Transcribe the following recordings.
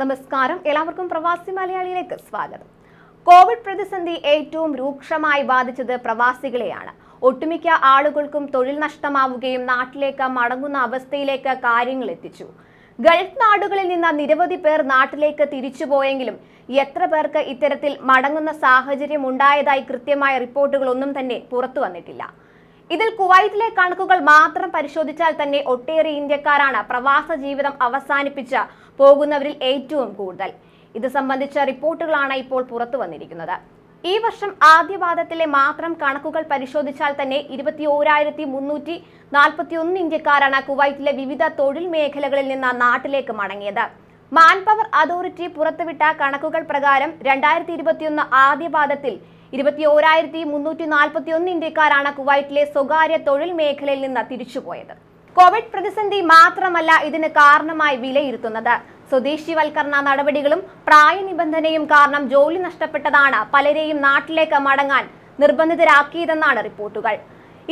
നമസ്കാരം. എല്ലാവർക്കും പ്രവാസി മലയാളിയിലേക്ക് സ്വാഗതം. കോവിഡ് പ്രതിസന്ധി ഏറ്റവും രൂക്ഷമായി ബാധിച്ചത് പ്രവാസികളെയാണ്. ഒട്ടുമിക്ക ആളുകൾക്കും തൊഴിൽ നഷ്ടമാവുകയും നാട്ടിലേക്ക് മടങ്ങുന്ന അവസ്ഥയിലേക്ക് കാര്യങ്ങൾ എത്തിച്ചു. ഗൾഫ് നാടുകളിൽ നിന്ന് നിരവധി പേർ നാട്ടിലേക്ക് തിരിച്ചുപോയെങ്കിലും എത്ര പേർക്ക് ഇത്തരത്തിൽ മടങ്ങുന്ന സാഹചര്യം ഉണ്ടായതായി കൃത്യമായ റിപ്പോർട്ടുകളൊന്നും തന്നെ പുറത്തു വന്നിട്ടില്ല. ഇതിൽ കുവൈറ്റിലെ കണക്കുകൾ മാത്രം പരിശോധിച്ചാൽ തന്നെ ഒട്ടേറെ ഇന്ത്യക്കാരാണ് പ്രവാസ ജീവിതം അവസാനിപ്പിച്ച പോകുന്നവരിൽ ഏറ്റവും കൂടുതൽ. ഇത് സംബന്ധിച്ച റിപ്പോർട്ടുകളാണ് ഇപ്പോൾ പുറത്തു വന്നിരിക്കുന്നത്. ഈ വർഷം ആദ്യപാദത്തിലെ മാത്രം കണക്കുകൾ പരിശോധിച്ചാൽ തന്നെ ഇരുപത്തി ഓരായിരത്തി മുന്നൂറ്റി നാൽപ്പത്തി ഒന്ന് ഇന്ത്യക്കാരാണ് കുവൈറ്റിലെ വിവിധ തൊഴിൽ മേഖലകളിൽ നിന്ന് നാട്ടിലേക്ക് മടങ്ങിയത്. മാൻപവർ അതോറിറ്റി പുറത്തുവിട്ട കണക്കുകൾ പ്രകാരം രണ്ടായിരത്തി ഇരുപത്തിയൊന്ന് ആദ്യപാദത്തിൽ ഇരുപത്തി ഓരായിരത്തി മുന്നൂറ്റി നാൽപ്പത്തി ഒന്ന് ഇന്ത്യക്കാരാണ് കുവൈറ്റിലെ സ്വകാര്യ തൊഴിൽ മേഖലയിൽ നിന്ന് തിരിച്ചുപോയത്. കോവിഡ് പ്രതിസന്ധി മാത്രമല്ല ഇതിന് കാരണമായി വിലയിരുത്തുന്നത്. സ്വദേശിവൽക്കരണ നടപടികളും പ്രായനിബന്ധനയും കാരണം ജോലി നഷ്ടപ്പെട്ടതാണ് പലരെയും നാട്ടിലേക്ക് മടങ്ങാൻ നിർബന്ധിതരാക്കിയതെന്നാണ് റിപ്പോർട്ടുകൾ.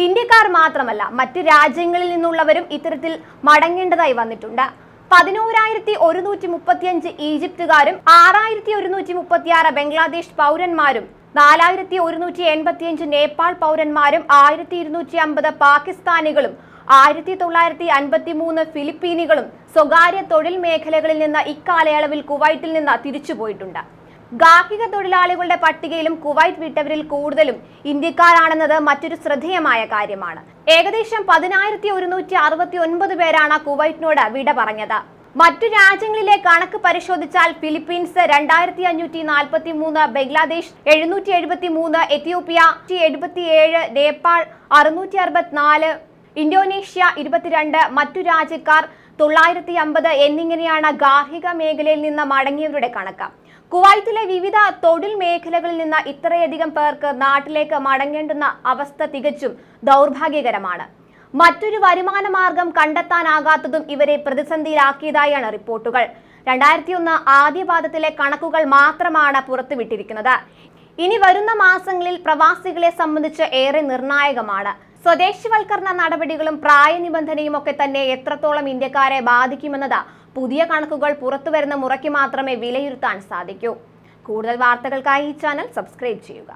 ഇന്ത്യക്കാർ മാത്രമല്ല മറ്റ് രാജ്യങ്ങളിൽ നിന്നുള്ളവരും ഇത്തരത്തിൽ മടങ്ങേണ്ടതായി വന്നിട്ടുണ്ട്. പതിനോരായിരത്തി ഒരുന്നൂറ്റി മുപ്പത്തിയഞ്ച് ഈജിപ്തുകാരും ആറായിരത്തി ഒരുന്നൂറ്റി മുപ്പത്തിയാറ് ബംഗ്ലാദേശ് പൗരന്മാരും നാലായിരത്തി ഒരുന്നൂറ്റി എൺപത്തിയഞ്ച് നേപ്പാൾ പൗരന്മാരും ആയിരത്തി ഇരുന്നൂറ്റി അമ്പത് പാകിസ്ഥാനികളും ആയിരത്തി തൊള്ളായിരത്തി അൻപത്തി മൂന്ന് ഫിലിപ്പീനികളും സ്വകാര്യ തൊഴിൽ മേഖലകളിൽ നിന്ന് ഇക്കാലയളവിൽ കുവൈറ്റിൽ നിന്ന് തിരിച്ചുപോയിട്ടുണ്ട്. ഗാർഹിക തൊഴിലാളികളുടെ പട്ടികയിലും കുവൈറ്റ് വിട്ടവരിൽ കൂടുതലും ഇന്ത്യക്കാരാണെന്നത് മറ്റൊരു ശ്രദ്ധേയമായ കാര്യമാണ്. ഏകദേശം പതിനായിരത്തി ഒരുന്നൂറ്റി അറുപത്തി ഒൻപത് പേരാണ് കുവൈറ്റിനോട് വിട പറഞ്ഞത്. മറ്റു രാജ്യങ്ങളിലെ കണക്ക് പരിശോധിച്ചാൽ ഫിലിപ്പീൻസ് രണ്ടായിരത്തി അഞ്ഞൂറ്റി നാൽപ്പത്തി മൂന്ന് ബംഗ്ലാദേശ് എഴുന്നൂറ്റി എഴുപത്തി മൂന്ന് എത്യോപ്യ എഴുപത്തിയേഴ് നേപ്പാൾ അറുന്നൂറ്റി അറുപത്തിനാല് ഇന്തോനേഷ്യ ഇരുപത്തിരണ്ട് മറ്റു രാജ്യക്കാർ തൊള്ളായിരത്തി അമ്പത് എന്നിങ്ങനെയാണ് ഗാർഹിക മേഖലയിൽ നിന്ന് മടങ്ങിയവരുടെ കണക്ക്. കുവൈത്തിലെ വിവിധ തൊഴിൽ മേഖലകളിൽ നിന്ന് ഇത്രയധികം പേർക്ക് നാട്ടിലേക്ക് മടങ്ങേണ്ടുന്ന അവസ്ഥ തികച്ചും ദൗർഭാഗ്യകരമാണ്. മറ്റൊരു വരുമാന മാർഗം കണ്ടെത്താനാകാത്തതും ഇവരെ പ്രതിസന്ധിയിലാക്കിയതായാണ് റിപ്പോർട്ടുകൾ. രണ്ടായിരത്തി ഒന്ന് ആദ്യപാദത്തിലെ കണക്കുകൾ മാത്രമാണ് പുറത്തുവിട്ടിരിക്കുന്നത്. ഇനി വരുന്ന മാസങ്ങളിൽ പ്രവാസികളെ സംബന്ധിച്ച് ഏറെ നിർണായകമാണ്. സ്വദേശിവൽക്കരണ നടപടികളും പ്രായ നിബന്ധനയും ഒക്കെ തന്നെ എത്രത്തോളം ഇന്ത്യക്കാരെ ബാധിക്കുമെന്നത് പുതിയ കണക്കുകൾ പുറത്തുവരുന്ന മുറയ്ക്ക് മാത്രമേ വിലയിരുത്താൻ സാധിക്കൂ. കൂടുതൽ വാർത്തകൾക്കായി ഈ ചാനൽ സബ്സ്ക്രൈബ് ചെയ്യുക.